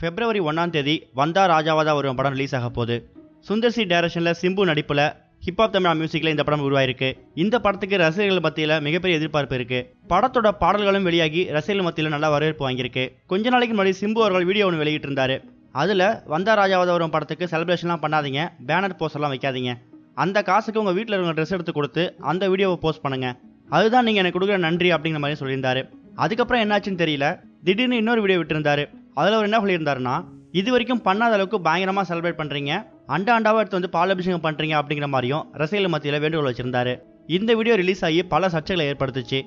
பிப்ரவரி ஒன்றாம் தேதி வந்தா ராஜாவாதா ஒரு படம் ரிலீஸ் ஆக போகுது. சுந்தர் சி டைரக்ஷனில் சிம்பு நடிப்பில் ஹிப்ஹாப் தமிழா மியூசிக்கில் இந்த படம் உருவாயிருக்கு. இந்த படத்துக்கு ரசிகர்கள் மத்தியில் மிகப்பெரிய எதிர்பார்ப்பு இருக்கு. படத்தோட பாடல்களும் வெளியாகி ரசிகர்கள் மத்தியில் நல்ல வரவேற்பு வாங்கியிருக்கு. கொஞ்ச நாளைக்கு முன்னாடி சிம்பு அவர்கள் வீடியோ ஒன்று வெளியிட்டிருந்தாரு. அதில் வந்தா ராஜாவாதா வரும் படத்துக்கு செலிப்ரேஷன்லாம் பண்ணாதீங்க பேனர் போஸ்டர்லாம் வைக்காதீங்க. அந்த காசுக்கு உங்கள் வீட்டில் இருக்கிற ட்ரெஸ் எடுத்து கொடுத்து அந்த வீடியோவை போஸ்ட் பண்ணுங்க. அதுதான் நீங்கள் எனக்கு கொடுக்குற நன்றி அப்படிங்கிற மாதிரி சொல்லியிருந்தாரு. அதுக்கப்புறம் என்னாச்சுன்னு தெரியல. திடீர்னு இன்னொரு வீடியோ விட்டுருந்தாரு. அதில் அவர் என்ன சொல்லியிருந்தாருன்னா இது வரைக்கும் பண்ணாத அளவுக்கு பயங்கரமாக செலிப்ரேட் பண்ணுறீங்க அண்டா அண்டாவை எடுத்து வந்து பாலாபிஷேகம் பண்ணுறீங்க அப்படிங்கிற மாதிரியும் ரசிகர்கள் மத்தியில் வேண்டுகோள் வச்சிருந்தாரு. இந்த வீடியோ ரிலீஸ் ஆகி பல சர்ச்சைகளை ஏற்படுத்துச்சு.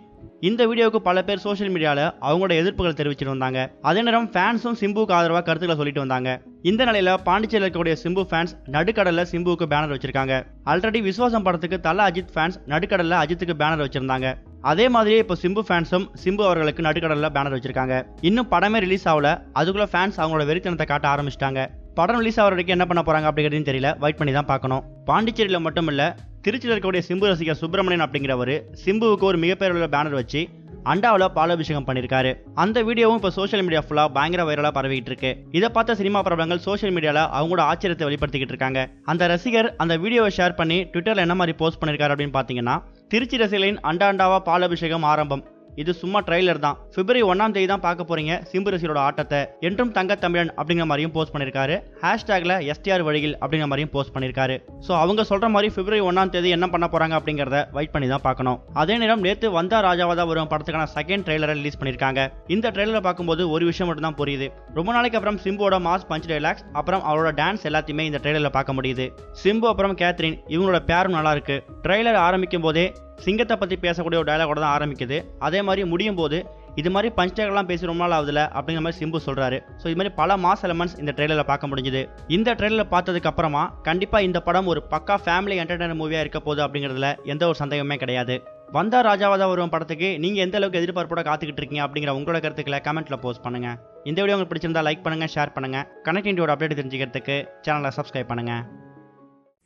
இந்த வீடியோவுக்கு பல பேர் சோஷியல் மீடியாவில் அவங்களோட எதிர்ப்புகள் தெரிவிச்சிட்டு வந்தாங்க. அதே நேரம் ஃபேன்ஸும் சிம்புவுக்கு ஆதரவாக கருத்துக்களை சொல்லிட்டு வந்தாங்க. இந்த நிலையில பாண்டிச்சேரியில் இருக்கக்கூடிய சிம்பு ஃபேன்ஸ் நடுக்கடல்ல சிம்புவுக்கு பேனர் வச்சிருக்காங்க. ஆல்ரெடி விஸ்வாசம் படத்துக்கு தல அஜித் ஃபேன்ஸ் நடுக்கடல்ல அஜித்துக்கு பேனர் வச்சிருந்தாங்க. அதே மாதிரியே இப்போ சிம்பு ஃபேன்ஸும் சிம்பு அவர்களுக்கு நடுக்கடலில் பேனர் வச்சிருக்காங்க. இன்னும் படமே ரிலீஸ் ஆகல. அதுக்குள்ள ஃபேன்ஸ் அவங்களோட வெறித்தனத்தை காட்ட ஆரம்பிச்சிட்டாங்க. படம் ரிலீஸ் ஆகிற வரைக்கும் என்ன பண்ண போறாங்க அப்படிங்கிறதையும் தெரியல. வெயிட் பண்ணி தான் பார்க்கணும். பாண்டிச்சேரியில் மட்டும் இல்லை திருச்சியில் இருக்கக்கூடிய சிம்பு ரசிகர் சுப்பிரமணியன் அப்படிங்கிறவர் சிம்புவுக்கு ஒரு மிகப்பெரிய உள்ள பேனர் வச்சு அண்டாவில் பாலாபிஷேகம் பண்ணியிருக்காரு அந்த வீடியோவும் இப்போ சோஷியல் மீடியா ஃபுல்லாக பயங்கர வைரலாக பரவிட்டு இருக்கு. இதை பார்த்த சினிமா பிரபலங்கள் சோஷியல் மீடியாவில் அவங்களோட ஆச்சரியத்தை வெளிப்படுத்திக்கிட்டு இருக்காங்க. அந்த ரசிகர் அந்த வீடியோவை ஷேர் பண்ணி ட்விட்டரில் என்ன மாதிரி போஸ்ட் பண்ணியிருக்காரு அப்படின்னு பார்த்தீங்கன்னா திருச்சி ரசிகர்களின் அண்டா பாலாபிஷேகம் ஆரம்பம். இது சும்மா ட்ரைலர் தான். பிப்ரவரி ஒன்றாம் தேதி தான் பார்க்க போறீங்க சிம்பு ரசிகரோட ஆட்டத்தை. என்றும் தங்க தமிழன் அப்படிங்கிற மாதிரியும் போஸ்ட் பண்ணியிருக்காரு ஹேஷ்டேக்ல எஸ்டிஆர் வழியில் அப்படிங்கிற மாதிரியும் போஸ்ட் பண்ணியிருக்காரு ஸோ அவங்க சொல்ற மாதிரி பிப்ரவரி ஒன்றாம் தேதி என்ன பண்ண போறாங்க அப்படிங்கிறத வெயிட் பண்ணி தான் பார்க்கணும். அதே நேரம் நேற்று வந்தா ராஜாவாதா வரும் படத்துக்கான செகண்ட் ட்ரெய்லரை ரிலீஸ் பண்ணியிருக்காங்க இந்த ட்ரெய்லரை பார்க்கும்போது ஒரு விஷயம் மட்டும் தான் புரியுது. ரொம்ப நாளைக்கு அப்புறம் சிம்போட மாஸ் பஞ்ச் டைலாக்ஸ் அப்புறம் அவரோட டான்ஸ் எல்லாத்தையுமே இந்த ட்ரெய்லரில் பார்க்க முடியுது. சிம்பு அப்புறம் கேத்ரின் இவங்களோட பேரும் நல்லா இருக்கு. ட்ரெய்லர் ஆரம்பிக்கும் போதே சிங்கத்தை பற்றி பேசக்கூடிய ஒரு டயலாகோட தான் ஆரம்பிக்குது. அதே மாதிரி முடியும் போது இது மாதிரி பஞ்ச் டேக்லாம் பேசி ரொம்ப நாள் ஆகுதுல அப்படிங்கிற மாதிரி சிம்பு சொல்றாரு. ஸோ இது மாதிரி பல மாஸ் எலமெண்ட்ஸ் இந்த ட்ரெயிலரில் பார்க்க முடிஞ்சுது. இந்த ட்ரெயிலர் பார்த்ததுக்கு அப்புறமா கண்டிப்பாக இந்த படம் ஒரு பக்கா ஃபேமிலி என்டர்டைனர் மூவியாக இருக்க போகுது அப்படிங்கிறதுல எந்த ஒரு சந்தேகமே கிடையாது. வந்தா ராஜாவதா வரும் படத்துக்கு நீங்கள் எந்த அளவுக்கு எதிர்பார்ப்போட காத்துக்கிட்டு இருக்கீங்க அப்படிங்கிற உங்களோட கருத்துக்களை கமெண்ட்ல போஸ்ட் பண்ணுங்க. இந்த வீடியோ உங்களுக்கு பிடிச்சிருந்தா லைக் பண்ணுங்க ஷேர் பண்ணுங்க. கனெக்ட் இண்டியோட அப்டேட் தெரிஞ்சுக்கிறதுக்கு சேனலை சப்ஸ்கிரைப் பண்ணுங்க.